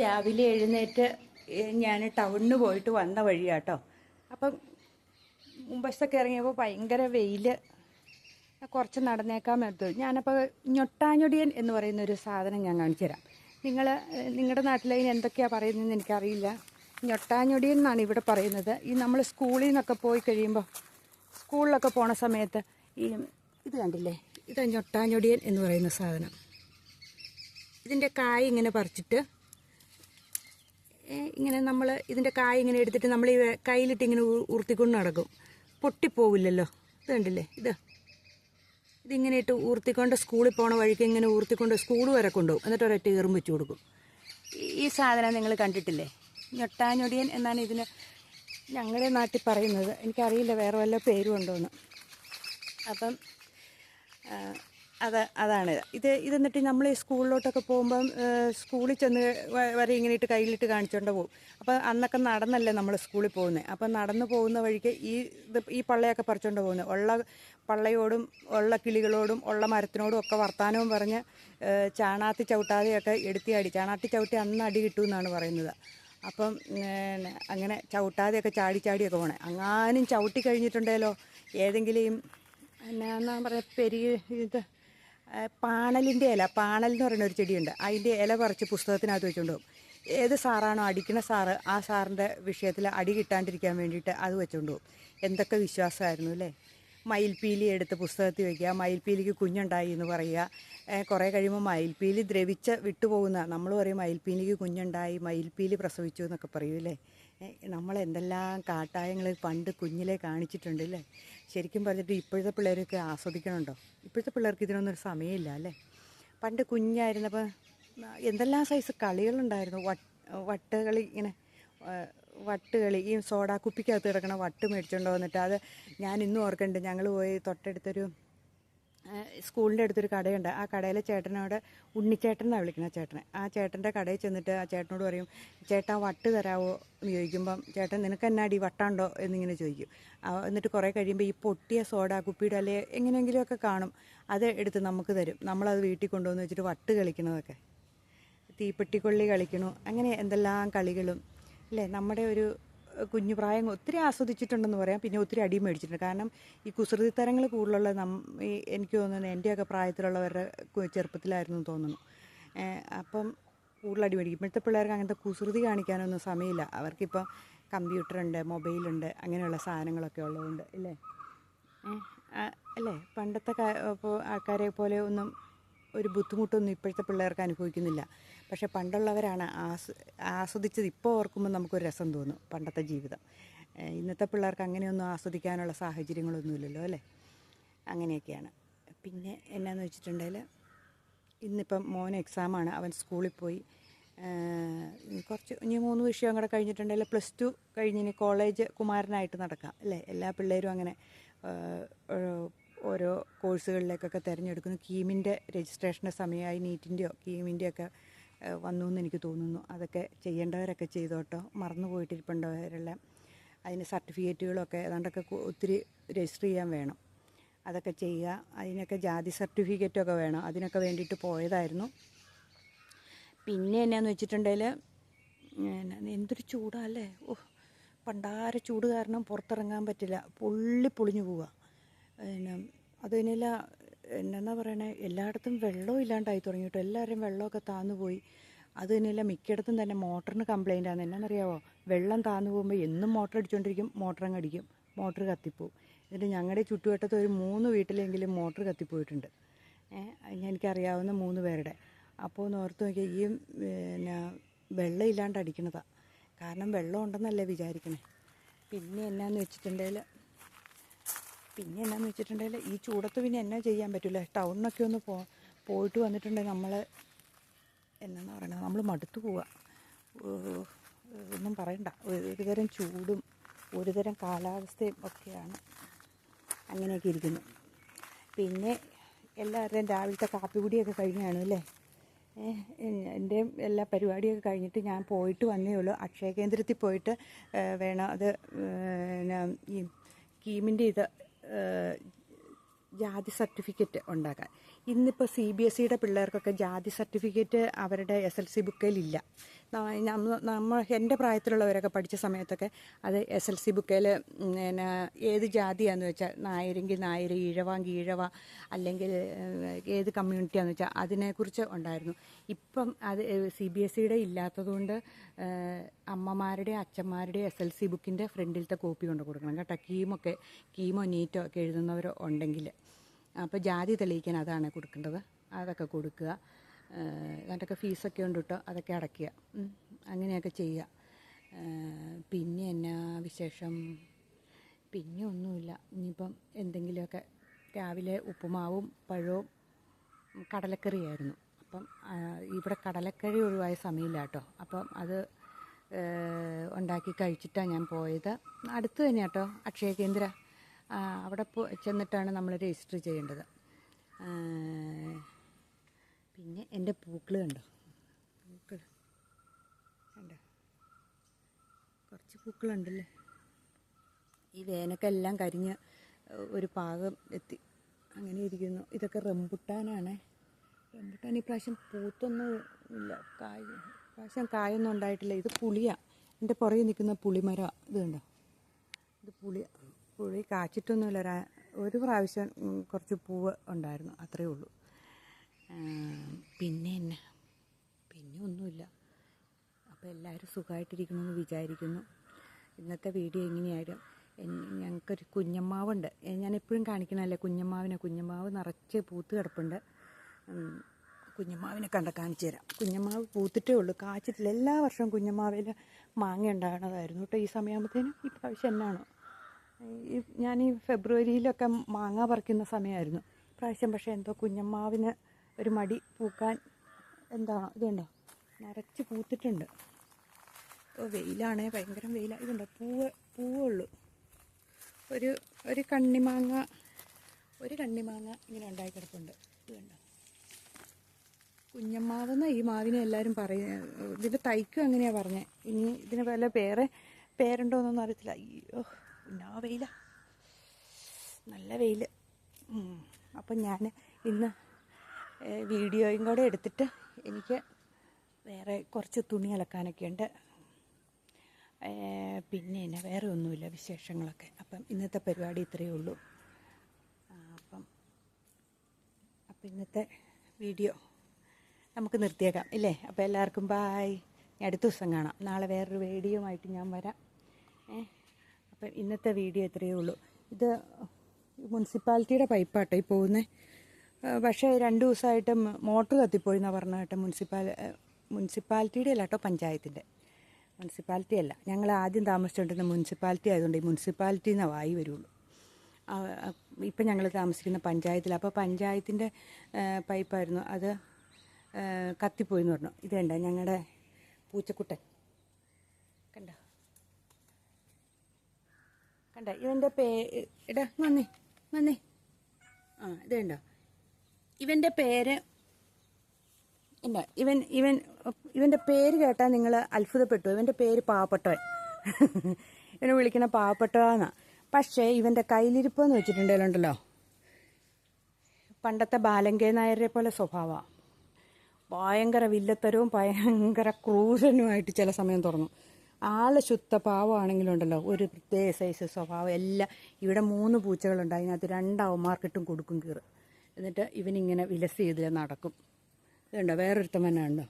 രാവിലെ എഴുന്നേറ്റ് ഞാൻ ടൗണിന് പോയിട്ട് വന്ന വഴിയാട്ടോ. അപ്പം മുമ്പശത്തൊക്കെ ഇറങ്ങിയപ്പോൾ ഭയങ്കര വെയിൽ കുറച്ച് നടന്നേക്കാൻ പറ്റൂ ഞാനപ്പോൾ ഞൊട്ടാഞ്ഞൊടിയൻ എന്ന് പറയുന്ന ഒരു സാധനം ഞാൻ കാണിച്ചു തരാം. നിങ്ങൾ നിങ്ങളുടെ നാട്ടിലതിന് എന്തൊക്കെയാണ് പറയുന്നതെന്ന് എനിക്കറിയില്ല. ഞൊട്ടാഞ്ഞൊടിയൻ എന്നാണ് ഇവിടെ പറയുന്നത്. ഈ നമ്മൾ സ്കൂളിൽ നിന്നൊക്കെ പോയി കഴിയുമ്പോൾ സ്കൂളിലൊക്കെ പോണ സമയത്ത് ഈ ഇത് കണ്ടില്ലേ? ഇത് ഞൊട്ടാഞ്ഞൊടിയൻ എന്ന് പറയുന്ന സാധനം. ഇതിന്റെ കായ് ഇങ്ങനെ പറിച്ചിട്ട് ഇങ്ങനെ നമ്മൾ ഇതിന്റെ കായ് ഇങ്ങനെ എടുത്തിട്ട് നമ്മൾ ഈ കയ്യിലിട്ട് ഇങ്ങനെ ഉ- ഉരുത്തിക്കൊണ്ട് നടക്കും. പൊട്ടിപ്പോവില്ലല്ലോ. ഇത് കണ്ടില്ലേ? ഇത്. ഇതിങ്ങനെ ഇട്ട് ഊർത്തിക്കൊണ്ട് സ്കൂളിൽ പോണ വഴിക്ക് ഇങ്ങനെ ഊർത്തിക്കൊണ്ട് സ്കൂൾ വരെ കൊണ്ടുപോകും. എന്നിട്ട് ഒരൊറ്റ ഏറും വെച്ച് കൊടുക്കും. ഈ- സാധനം നിങ്ങൾ കണ്ടിട്ടില്ലേ? ഞൊട്ടാഞ്ഞൊടിയൻ എന്നാണ് ഇതിന് ഞങ്ങളുടെ നാട്ടിൽ പറയുന്നത്. എനിക്കറിയില്ല വേറെ വല്ല പേരും ഉണ്ടോയെന്ന് അപ്പം അത് അതാണ്. ഇത് ഇത് എന്നിട്ട് നമ്മൾ സ്കൂളിലോട്ടൊക്കെ പോകുമ്പം സ്കൂളിൽ ചെന്ന് വരെ ഇങ്ങനെ ഇട്ട് കയ്യിലിട്ട് കാണിച്ചുകൊണ്ട് പോകും. അപ്പം അന്നൊക്കെ നടന്നല്ലേ നമ്മൾ സ്കൂളിൽ പോകുന്നത് അപ്പം നടന്നു പോകുന്ന വഴിക്ക് ഈ ഇത് ഈ പള്ളയൊക്കെ പറിച്ചുകൊണ്ട് പോകുന്നത് ഉള്ള പള്ളയോടും ഉള്ള കിളികളോടും ഉള്ള മരത്തിനോടും ഒക്കെ വർത്തമാനവും പറഞ്ഞ് ചാണാത്തി ചവിട്ടാതെയൊക്കെ എടുത്തി അടി. ചാണാത്തി ചവിട്ടി അന്ന് അടി കിട്ടും എന്നാണ് പറയുന്നത്. അപ്പം അങ്ങനെ ചവിട്ടാതെയൊക്കെ ചാടി ചാടിയൊക്കെ പോണേ. അങ്ങാനും ചവിട്ടി കഴിഞ്ഞിട്ടുണ്ടല്ലോ ഏതെങ്കിലും എന്നാ പറയുക പെരിയ ഇത് പാണലിന്റെ ഇല പാണൽ എന്ന് പറയുന്ന ഒരു ചെടിയുണ്ട്. അതിന്റെ ഇല പറിച്ച് പുസ്തകത്തിനകത്ത് വെച്ചുകൊണ്ട് പോകും. ഏത് സാറാണോ അടിക്കുന്ന സാറ് ആ സാറിന്റെ വിഷയത്തിൽ അടി കിട്ടാണ്ടിരിക്കാൻ വേണ്ടിയിട്ട് അത് വെച്ചുകൊണ്ട് പോകും. എന്തൊക്കെ വിശ്വാസമായിരുന്നു അല്ലേ? മയിൽപ്പീലി എടുത്ത് പുസ്തകത്തിൽ വയ്ക്കുക മയിൽപ്പീലിക്ക് കുഞ്ഞുണ്ടായി എന്ന് പറയുക. കുറേ കഴിയുമ്പോൾ മയിൽപ്പീലി ദ്രവിച്ച് വിട്ടുപോകുന്ന നമ്മൾ പറയും മയിൽപ്പീലിക്ക് കുഞ്ഞുണ്ടായി മയിൽപ്പീലി പ്രസവിച്ചു എന്നൊക്കെ പറയും അല്ലേ? ഏ, നമ്മൾ എന്തെല്ലാം കാട്ടായങ്ങൾ പണ്ട് കുഞ്ഞിലെ കാണിച്ചിട്ടുണ്ട് അല്ലേ ശരിക്കും പറഞ്ഞിട്ട് ഇപ്പോഴത്തെ പിള്ളേരൊക്കെ ആസ്വദിക്കണുണ്ടോ? ഇപ്പോഴത്തെ പിള്ളേർക്ക് ഇതിനൊന്നും ഒരു സമയമില്ല അല്ലേ? പണ്ട് കുഞ്ഞായിരുന്നപ്പോൾ എന്തെല്ലാം സൈസ് കളികളുണ്ടായിരുന്നു? വട്ട് വട്ടുകളി ഇങ്ങനെ വട്ടുകളി ഈ സോഡാ കുപ്പിക്കകത്ത് കിടക്കണ വട്ട് മേടിച്ചുകൊണ്ട് വന്നിട്ട് അത് ഞാൻ ഇന്നും ഓർക്കുന്നുണ്ട് ഞങ്ങൾ പോയി തൊട്ടടുത്തൊരു സ്കൂളിന്റെ അടുത്തൊരു കടയുണ്ട്. ആ കടയിലെ ചേട്ടനോട് ഉണ്ണിച്ചേട്ടൻ എന്നാണ് വിളിക്കുന്നത് ചേട്ടനെ. ആ ചേട്ടന്റെ കടയിൽ ചെന്നിട്ട് ആ ചേട്ടനോട് പറയും ചേട്ടാ വട്ട് തരാവോ? എന്ന് ചോദിക്കുമ്പം ചേട്ടൻ നിനക്ക് എന്നാടി വട്ടാണ്ടോ? എന്നിങ്ങനെ ചോദിക്കും. എന്നിട്ട് കുറേ കഴിയുമ്പോൾ ഈ പൊട്ടിയ സോഡ കുപ്പിയുടെ അല്ലെ എങ്ങനെയെങ്കിലുമൊക്കെ കാണും. അത് എടുത്ത് നമുക്ക് തരും. നമ്മളത് വീട്ടിൽ കൊണ്ടുവന്ന് വെച്ചിട്ട് വട്ട് കളിക്കണതൊക്കെ തീപ്പെട്ടിക്കൊള്ളി കളിക്കണു അങ്ങനെ എന്തെല്ലാം കളികളും. അല്ലേ? നമ്മുടെ ഒരു കുഞ്ഞു പ്രായം ഒത്തിരി ആസ്വദിച്ചിട്ടുണ്ടെന്ന് പറയാം. പിന്നെ ഒത്തിരി അടി മേടിച്ചിട്ടുണ്ട്. കാരണം ഈ കുസൃതി തരങ്ങൾ കൂടുതലുള്ള നം ഈ എനിക്ക് തോന്നുന്നു എന്റെയൊക്കെ പ്രായത്തിലുള്ളവരുടെ ചെറുപ്പത്തിലായിരുന്നു തോന്നുന്നു. അപ്പം കൂടുതൽ അടി മേടിക്കും. ഇപ്പോഴത്തെ പിള്ളേർക്ക് അങ്ങനത്തെ കുസൃതി കാണിക്കാനൊന്നും സമയമില്ല. അവർക്കിപ്പം കമ്പ്യൂട്ടറുണ്ട് മൊബൈലുണ്ട് അങ്ങനെയുള്ള സാധനങ്ങളൊക്കെ ഉള്ളതുകൊണ്ട് അല്ലേ അല്ലേ? പണ്ടത്തെ ആൾക്കാരെ പോലെ ഒന്നും ഒരു ബുദ്ധിമുട്ടൊന്നും ഇപ്പോഴത്തെ പിള്ളേർക്ക് അനുഭവിക്കുന്നില്ല. പക്ഷേ പണ്ടുള്ളവരാണ് ആസ് ആസ്വദിച്ചത്. ഇപ്പോൾ ഓർക്കുമ്പോൾ നമുക്കൊരു രസം തോന്നും പണ്ടത്തെ ജീവിതം. ഇന്നത്തെ പിള്ളേർക്ക് അങ്ങനെയൊന്നും ആസ്വദിക്കാനുള്ള സാഹചര്യങ്ങളൊന്നുമില്ലല്ലോ അല്ലേ? അങ്ങനെയൊക്കെയാണ്. പിന്നെ എന്നാന്ന് വെച്ചിട്ടുണ്ടെങ്കിൽ ഇന്നിപ്പം മോൻ എക്സാമാണ്. അവൻ സ്കൂളിൽ പോയി. കുറച്ച് ഇനി മൂന്ന് വിഷയം കൂടെ കഴിഞ്ഞിട്ടുണ്ടെങ്കിൽ പ്ലസ് ടു കഴിഞ്ഞ് കോളേജ് കുമാരനായിട്ട് നടക്കാം അല്ലേ? എല്ലാ പിള്ളേരും അങ്ങനെ ഓരോ കോഴ്സുകളിലേക്കൊക്കെ തിരഞ്ഞെടുക്കുന്നു. കീമിന്റെ രജിസ്ട്രേഷന്റെ സമയമായി നീറ്റിന്റെയോ കീമിന്റെയൊക്കെ വന്നു എന്ന് എനിക്ക് തോന്നുന്നു. അതൊക്കെ ചെയ്യേണ്ടവരൊക്കെ ചെയ്തോട്ടോ. മറന്നു പോയിട്ടിരിപ്പുണ്ടവരെല്ലാം. അതിന് സർട്ടിഫിക്കറ്റുകളൊക്കെ ഏതാണ്ടൊക്കെ ഒത്തിരി രജിസ്റ്റർ ചെയ്യാൻ വേണം. അതൊക്കെ ചെയ്യുക. അതിനൊക്കെ ജാതി സർട്ടിഫിക്കറ്റൊക്കെ വേണം. അതിനൊക്കെ വേണ്ടിയിട്ട് പോയതായിരുന്നു. പിന്നെ എന്നാന്ന് വെച്ചിട്ടുണ്ടെങ്കിൽ എന്തൊരു ചൂടാല്ലേ ഓ പണ്ടാര ചൂട് കാരണം പുറത്തിറങ്ങാൻ പറ്റില്ല. പൊള്ളി പൊളിഞ്ഞു പോവുക പിന്നെ അത് തന്നെയല്ല എന്നാ പറയണേ എല്ലായിടത്തും വെള്ളം ഇല്ലാണ്ടായി തുടങ്ങിയിട്ട് എല്ലാവരും വെള്ളമൊക്കെ താന്നുപോയി. അത് തന്നെയല്ല മിക്കയിടത്തും തന്നെ മോട്ടറിന് കംപ്ലൈന്റ് ആണ്. എന്നാണെന്നറിയാവോ വെള്ളം താന്നു പോകുമ്പോൾ എന്നും മോട്ടർ അടിച്ചുകൊണ്ടിരിക്കും മോട്ടർ അങ്ങ് അടിക്കും മോട്ടർ കത്തിപ്പോവും. എന്നിട്ട് ഞങ്ങളുടെ ചുറ്റുവട്ടത്ത് ഒരു മൂന്ന് വീട്ടിലെങ്കിലും മോട്ടർ കത്തിപ്പോയിട്ടുണ്ട്. എനിക്കറിയാവുന്ന മൂന്ന് പേരുടെ. അപ്പോൾ ഒന്ന് ഓർത്ത് നോക്കിയാൽ ഈ പിന്നെ വെള്ളം ഇല്ലാണ്ട് അടിക്കണതാണ് കാരണം വെള്ളം ഉണ്ടെന്നല്ലേ വിചാരിക്കണേ. പിന്നെ എന്നാന്ന് വെച്ചിട്ടുണ്ടെങ്കിൽ പിന്നെ എന്നാന്ന് വെച്ചിട്ടുണ്ടെങ്കിൽ ഈ ചൂടത്ത് പിന്നെ എന്നാ ചെയ്യാൻ പറ്റില്ല ടൗണിനൊക്കെ ഒന്ന് പോ പോയിട്ട് വന്നിട്ടുണ്ടെങ്കിൽ നമ്മൾ എന്നാന്ന് പറയുന്നത് നമ്മൾ മടുത്തു പോവുക ഒന്നും പറയണ്ട. ഒരുതരം ചൂടും ഒരുതരം കാലാവസ്ഥയും ഒക്കെയാണ് അങ്ങനെയൊക്കെ ഇരിക്കുന്നു. പിന്നെ എല്ലാവരുടെയും രാവിലത്തെ കാപ്പി കുടിയൊക്കെ കഴിഞ്ഞാണ് അല്ലേ? എന്റെ എല്ലാ പരിപാടിയൊക്കെ കഴിഞ്ഞിട്ട് ഞാൻ പോയിട്ട് വന്നേ ഉള്ളൂ. അക്ഷയ കേന്ദ്രത്തിൽ പോയിട്ട് വേണം അത് ഈ കീമിന്റെ ഇത് ജാതി സർട്ടിഫിക്കറ്റ് ഉണ്ടാക്കാൻ. ഇന്നിപ്പോൾ സി ബി എസ് സിയുടെ പിള്ളേർക്കൊക്കെ ജാതി സർട്ടിഫിക്കറ്റ് അവരുടെ എസ് എൽ സി ബുക്കിലില്ല. നമ്മൾ എന്റെ പ്രായത്തിലുള്ളവരൊക്കെ പഠിച്ച സമയത്തൊക്കെ അത് എസ് എൽ സി ബുക്കിൽ പിന്നെ ഏത് ജാതിയാന്ന് വെച്ചാൽ നായരെങ്കിൽ നായർ ഈഴവാങ്കി ഈഴവ അല്ലെങ്കിൽ ഏത് കമ്മ്യൂണിറ്റിയാന്ന് വെച്ചാൽ അതിനെക്കുറിച്ച് ഉണ്ടായിരുന്നു. ഇപ്പം അത് സി ബി എസ് സിയുടെ ഇല്ലാത്തതുകൊണ്ട് അമ്മമാരുടെ അച്ഛന്മാരുടെ എസ് എൽ സി ബുക്കിന്റെ ഫ്രണ്ടിലത്തെ കോപ്പി കൊണ്ട് കൊടുക്കണം കേട്ടോ. കീമൊക്കെ കീമോ നീറ്റോ ഒക്കെ എഴുതുന്നവർ ഉണ്ടെങ്കിൽ. അപ്പോൾ ജാതി തെളിയിക്കാൻ അതാണ് കൊടുക്കേണ്ടത്. അതൊക്കെ കൊടുക്കുക. അതിന്റെയൊക്കെ ഫീസൊക്കെ ഉണ്ട് കേട്ടോ അതൊക്കെ അടയ്ക്കുക. അങ്ങനെയൊക്കെ ചെയ്യുക. പിന്നെ എന്നാ വിശേഷം? പിന്നെ ഒന്നുമില്ല. ഇനിയിപ്പം എന്തെങ്കിലുമൊക്കെ രാവിലെ ഉപ്പുമാവും പഴവും കടലക്കറിയായിരുന്നു. അപ്പം ഇവിടെ കടലക്കറി ഒഴിവായ സമയമില്ല കേട്ടോ. അപ്പം അത് ഉണ്ടാക്കി കഴിച്ചിട്ടാണ് ഞാൻ പോയത്. അടുത്ത് തന്നെ കേട്ടോ അക്ഷയ കേന്ദ്ര. അവിടെ പോ ചെന്നിട്ടാണ് നമ്മൾ രജിസ്റ്റർ ചെയ്യേണ്ടത്. പിന്നെ പൂക്കൾ കണ്ടോ? പൂക്കൾ കണ്ടോ? കുറച്ച് പൂക്കളുണ്ടല്ലേ? ഈ വേനക്കെല്ലാം കരിഞ്ഞ് ഒരു പാകം എത്തി. അങ്ങനെ ഇരിക്കുന്നു. ഇതൊക്കെ റംബുട്ടാനാണ്. റംബുട്ടാൻ ഇപ്രാവശ്യം പൂത്തൊന്നും ഇല്ല. കായ ഇപ്രാവശ്യം കായൊന്നും ഉണ്ടായിട്ടില്ല. ഇത് പുളിയാണ് എന്റെ പുറകെ നിൽക്കുന്ന പുളിമരം ഇത് കണ്ടോ? ഇത് പുളി പുളി കാച്ചിട്ടൊന്നുമില്ല. ഒരു പ്രാവശ്യം കുറച്ച് പൂവ് ഉണ്ടായിരുന്നു. അത്രയേ ഉള്ളൂ. പിന്നെ എന്നെ? പിന്നെ ഒന്നുമില്ല. അപ്പോൾ എല്ലാവരും സുഖമായിട്ടിരിക്കണമെന്ന് വിചാരിക്കുന്നു. ഇന്നത്തെ വീഡിയോ എങ്ങനെയായാലും ഞങ്ങൾക്കൊരു കുഞ്ഞമ്മാവുണ്ട്. ഞാൻ എപ്പോഴും കാണിക്കണമല്ലേ കുഞ്ഞമ്മാവിനെ? കുഞ്ഞമ്മാവ് നിറച്ച് പൂത്ത് കിടപ്പുണ്ട്. കുഞ്ഞമ്മാവിനെ കണ്ട കാണിച്ചു തരാം. കുഞ്ഞമ്മാവ് പൂത്തിട്ടേ ഉള്ളൂ. കാച്ചിട്ടില്ല. എല്ലാ വർഷവും കുഞ്ഞമ്മാവിൽ മാങ്ങ ഉണ്ടാകണതായിരുന്നു കേട്ടോ ഈ സമയമാകുമ്പോഴത്തേനും ഈ പ്രാവശ്യം എന്നാണോ? ഈ ഞാൻ ഈ ഫെബ്രുവരിയിലൊക്കെ മാങ്ങ പറിക്കുന്ന സമയമായിരുന്നു. പ്രാവശ്യം പക്ഷേ എന്തോ കുഞ്ഞമ്മാവിന് ഒരു മടി പൂക്കാൻ എന്താണോ ഇതുണ്ടോ നിറച്ച് പൂത്തിട്ടുണ്ട്. ഓ വെയിലാണേ ഭയങ്കര വെയിലാണ് ഇതുണ്ടോ പൂവ് പൂവുള്ളൂ ഒരു ഒരു കണ്ണിമാങ്ങ ഒരു കണ്ണിമാങ്ങ ഇങ്ങനെ ഉണ്ടായി കിടപ്പുണ്ട്. ഇതുണ്ടോ കുഞ്ഞമ്മാവെന്ന ഈ മാവിനെ എല്ലാവരും പറയും ഇതിന്റെ തൈക്കും അങ്ങനെയാണ് പറഞ്ഞത് ഇനി ഇതിന് വല്ല പേരെ പേരുണ്ടോന്നൊന്നും അറിയത്തില്ല. അയ്യോ എന്നാ വെയില. നല്ല വെയിൽ അപ്പം ഞാൻ ഇന്ന് വീഡിയോയും കൂടെ എടുത്തിട്ട് എനിക്ക് വേറെ കുറച്ച് തുണി അലക്കാനൊക്കെ ഉണ്ട്. പിന്നെ എന്നാ വേറെ ഒന്നുമില്ല വിശേഷങ്ങളൊക്കെ. അപ്പം ഇന്നത്തെ പരിപാടി ഇത്രയേ ഉള്ളൂ. അപ്പം അപ്പം ഇന്നത്തെ വീഡിയോ നമുക്ക് നിർത്തിയേക്കാം ഇല്ലേ? അപ്പോൾ എല്ലാവർക്കും ബായ് അടുത്ത ദിവസം കാണാം. നാളെ വേറൊരു വീഡിയോ ആയിട്ട് ഞാൻ വരാം. ഏ അപ്പം ഇന്നത്തെ വീഡിയോ ഇത്രയേ ഉള്ളൂ. ഇത് മുനിസിപ്പാലിറ്റിയുടെ പൈപ്പാട്ടോ ഈ പോകുന്നത്? പക്ഷേ രണ്ട് ദിവസമായിട്ട് മോട്ടർ കത്തിപ്പോയി എന്നാണ് പറഞ്ഞ കേട്ടോ മുനിസിപ്പാൽ മുനിസിപ്പാലിറ്റിയുടെ അല്ല കേട്ടോ പഞ്ചായത്തിന്റെ. മുനിസിപ്പാലിറ്റി അല്ല ഞങ്ങൾ ആദ്യം താമസിച്ചുകൊണ്ടിരുന്ന മുനിസിപ്പാലിറ്റി ആയതുകൊണ്ട് ഈ മുനിസിപ്പാലിറ്റിയിൽ നിന്നേ വായി വരുള്ളൂ. ഇപ്പം ഞങ്ങൾ താമസിക്കുന്ന പഞ്ചായത്തിൽ അപ്പോൾ പഞ്ചായത്തിന്റെ പൈപ്പായിരുന്നു. അത് കത്തിപ്പോയി എന്ന് പറഞ്ഞു. ഇത് കണ്ട? ഞങ്ങളുടെ പൂച്ചക്കുട്ടൻ. കണ്ട? കണ്ട? ഇവന്റെ പേ ഇടാ നന്ദി നന്ദി ആ ഇത് ഇവന്റെ പേര് ഇല്ല ഇവൻ ഇവൻ ഇവന്റെ പേര് കേട്ടാൽ നിങ്ങൾ അത്ഭുതപ്പെട്ടു. ഇവന്റെ പേര് പാവപ്പെട്ടവൻ. ഇവനെ വിളിക്കണ പാവപ്പെട്ടവന്നാ പക്ഷേ ഇവന്റെ കയ്യിലിരിപ്പ് എന്ന് വെച്ചിട്ടുണ്ടെങ്കിലുണ്ടല്ലോ പണ്ടത്തെ ബാലങ്കേ നായരെ പോലെ സ്വഭാവമാണ് ഭയങ്കര വില്ലത്തരവും ഭയങ്കര ക്രൂരനുമായിട്ട് ചില സമയം തുറന്നു. ആൾ ശുദ്ധ പാവമാണെങ്കിലുണ്ടല്ലോ ഒരു പ്രത്യേക സൈസ് സ്വഭാവം. എല്ലാം ഇവിടെ മൂന്ന് പൂച്ചകളുണ്ട്. അതിനകത്ത് രണ്ടവന്മാർക്കിട്ടും കൊടുക്കും കീറ്. എന്നിട്ട് ഇവനിങ്ങനെ വിലസ് ചെയ്ത് നടക്കും. ഇതുണ്ടോ? വേറൊരുത്തൻ തന്നെ ഉണ്ടോ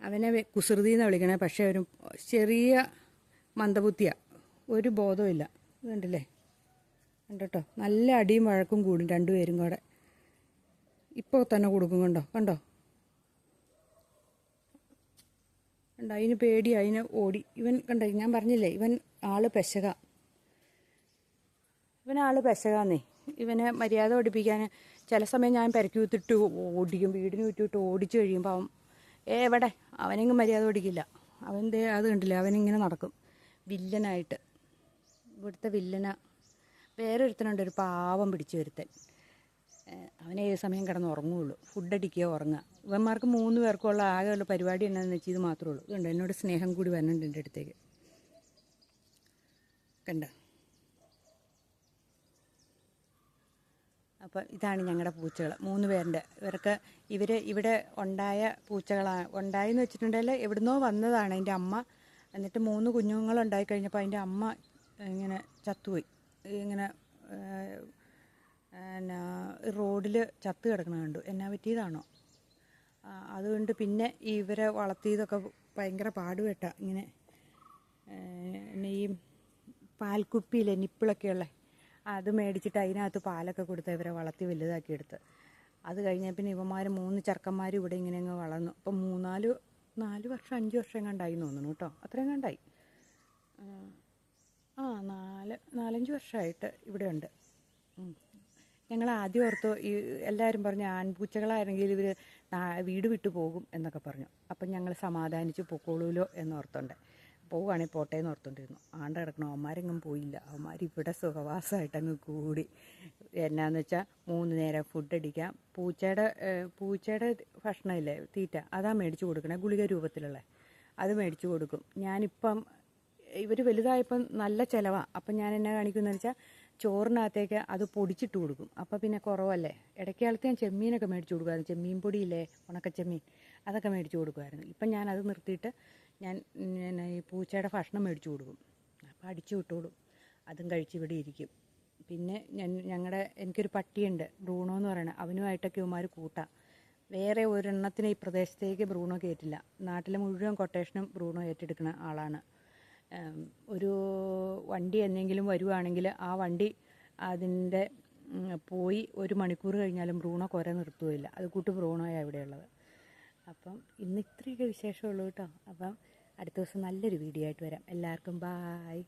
അവനെ കുസൃതി എന്ന് വിളിക്കണേ. പക്ഷേ ഒരു ചെറിയ മന്ദബുദ്ധിയാണ് ഒരു ബോധവുമില്ല ഇതുണ്ടല്ലേ? കണ്ടോ നല്ല അടിയും വഴക്കും കൂടും രണ്ടുപേരും കൂടെ. ഇപ്പോൾ തന്നെ കൊടുക്കും കണ്ടോ? കണ്ടോ? കണ്ടോ? അതിന് പേടി അതിന് ഓടി. ഇവൻ കണ്ടോ? ഞാൻ പറഞ്ഞില്ലേ ഇവൻ ആൾ പെശക. ഇവൻ ആൾ പെശകാന്നേ. ഇവനെ മര്യാദ പഠിപ്പിക്കാൻ ചില സമയം ഞാൻ പെരക്കി വിത്തിട്ട് ഓടിക്കും വീടിന് ചുറ്റിട്ട് ഓടിച്ചു കഴിയുമ്പോൾ അവൻ എവിടെ? അവനെങ്ങും മര്യാദ പഠിക്കില്ല. അവന്റെ അത് കണ്ടില്ല? അവനിങ്ങനെ നടക്കും. വില്ലനായിട്ട്. ഇവിടുത്തെ വില്ലന വേറൊരുത്തനുണ്ട് ഒരു പാവം പിടിച്ചു വരുത്തൻ അവനെ ഏത് സമയം കിടന്ന് ഉറങ്ങുകയുള്ളൂ ഫുഡ് അടിക്കുക ഉറങ്ങുക. ഇവന്മാർക്ക് മൂന്ന് പേർക്കുള്ള ആകെയുള്ള പരിപാടി എന്നാന്ന് വെച്ചാൽ ഇത് മാത്രമേ ഉള്ളൂ. ഇതുണ്ട് എന്നോട് സ്നേഹം കൂടി വരുന്നുണ്ട് എന്റെ അടുത്തേക്ക്. കണ്ട? അപ്പം ഇതാണ് ഞങ്ങളുടെ പൂച്ചകൾ മൂന്ന് പേരുണ്ട് ഇവർക്ക് ഇവർ ഇവിടെ ഉണ്ടായ പൂച്ചകളാണ് ഉണ്ടായെന്ന് വെച്ചിട്ടുണ്ടെങ്കിൽ എവിടുന്നോ വന്നതാണ് അതിന്റെ അമ്മ. എന്നിട്ട് മൂന്ന് കുഞ്ഞുങ്ങൾ ഉണ്ടായി കഴിഞ്ഞപ്പോൾ അതിന്റെ അമ്മ ഇങ്ങനെ ചത്തുപോയി. ഇങ്ങനെ എന്നാ റോഡിൽ ചത്ത് കിടക്കുന്നത് കണ്ടു. എന്നാ പറ്റിയതാണോ? അതുകൊണ്ട് പിന്നെ ഇവരെ വളർത്തിയതൊക്കെ ഭയങ്കര പാടുപെട്ട. ഇങ്ങനെ പിന്നെ ഈ പാൽക്കുപ്പിയിലെ നിപ്പിളൊക്കെ ഉള്ള അത് മേടിച്ചിട്ട് അതിനകത്ത് പാലൊക്കെ കൊടുത്ത് ഇവരെ വളർത്തി വലുതാക്കി എടുത്ത്. അത് കഴിഞ്ഞാൽ പിന്നെ ഇവന്മാർ മൂന്ന് ചെറുക്കന്മാർ ഇവിടെ ഇങ്ങനെ അങ്ങ് വളർന്നു. അപ്പം മൂന്നാൽ നാല് വർഷം അഞ്ച് വർഷം കണ്ടായി തോന്നുന്നു കേട്ടോ. അത്രയും കണ്ടായി ആ നാല് നാലഞ്ച് വർഷമായിട്ട് ഇവിടെ ഉണ്ട് ഞങ്ങൾ ആദ്യം ഓർത്തു ഈ എല്ലാവരും പറഞ്ഞു ആൺപൂച്ചകളായിരുന്നെങ്കിൽ ഇവർ വീട് വിട്ടു പോകും എന്നൊക്കെ പറഞ്ഞു. അപ്പം ഞങ്ങൾ സമാധാനിച്ച് പൊക്കോളൂലോ എന്നോർത്തുണ്ട് പോവുകയാണെങ്കിൽ പോട്ടെ എന്ന് ഓർത്തോണ്ടിരുന്നു. ആണ്ട കിടക്കണം. അവന്മാരെങ്ങും പോയില്ല. അവന്മാർ ഇവിടെ സുഖവാസമായിട്ട് അങ്ങ് കൂടി. എന്നാന്ന് വെച്ചാൽ മൂന്ന് നേരം ഫുഡ് അടിക്കാം. പൂച്ചയുടെ പൂച്ചയുടെ ഭക്ഷണമില്ലേ? തീറ്റ. അതാ മേടിച്ച് കൊടുക്കണേ. ഗുളിക രൂപത്തിലുള്ള. അത് മേടിച്ച് കൊടുക്കും. ഞാനിപ്പം ഇവർ വലുതായപ്പം നല്ല ചിലവാണ് അപ്പം ഞാൻ എന്നാ കാണിക്കുമെന്ന് വെച്ചാൽ ചോറിനകത്തേക്ക് അത് പൊടിച്ചിട്ട് കൊടുക്കും. അപ്പം പിന്നെ കുറവല്ലേ? ഇടയ്ക്കാലത്ത് ഞാൻ ചെമ്മീനൊക്കെ മേടിച്ച് കൊടുക്കുമായിരുന്നു ചെമ്മീൻ പൊടിയില്ലേ? ഉണക്കച്ചെമ്മീൻ. അതൊക്കെ മേടിച്ച് കൊടുക്കുമായിരുന്നു ഇപ്പം ഞാൻ അത് നിർത്തിയിട്ട് ഞാൻ പിന്നെ ഈ പൂച്ചയുടെ ഭക്ഷണം മേടിച്ചു കൊടുക്കും. അപ്പം അടിച്ചു വിട്ടോളും. അതും കഴിച്ച് ഇവിടെ ഇരിക്കും. പിന്നെ ഞാൻ ഞങ്ങളുടെ എനിക്കൊരു പട്ടിയുണ്ട്. ബ്രൂണോ എന്ന് പറയുന്നത് അവനുമായിട്ടൊക്കെ ഇവന്മാർ കൂട്ടാം. വേറെ ഒരെണ്ണത്തിന് ഈ പ്രദേശത്തേക്ക് ബ്രൂണോ കയറ്റില്ല. നാട്ടിലെ മുഴുവൻ കൊട്ടേഷനും ബ്രൂണോ ഏറ്റെടുക്കുന്ന ആളാണ്. ഒരു വണ്ടി എന്തെങ്കിലും വരുവാണെങ്കിൽ ആ വണ്ടി അതിന്റെ പോയി ഒരു മണിക്കൂർ കഴിഞ്ഞാലും ബ്രൂണോ കുര നിർത്തുകയില്ല. അത് കൂട്ട് ബ്രൂണോയാണ് ഇവിടെയുള്ളത്. അപ്പം ഇന്ന് ഇത്രയൊക്കെ വിശേഷമുള്ളൂ കേട്ടോ. അപ്പം അടുത്ത ദിവസം നല്ലൊരു വീഡിയോ ആയിട്ട് വരാം. എല്ലാവർക്കും ബായ്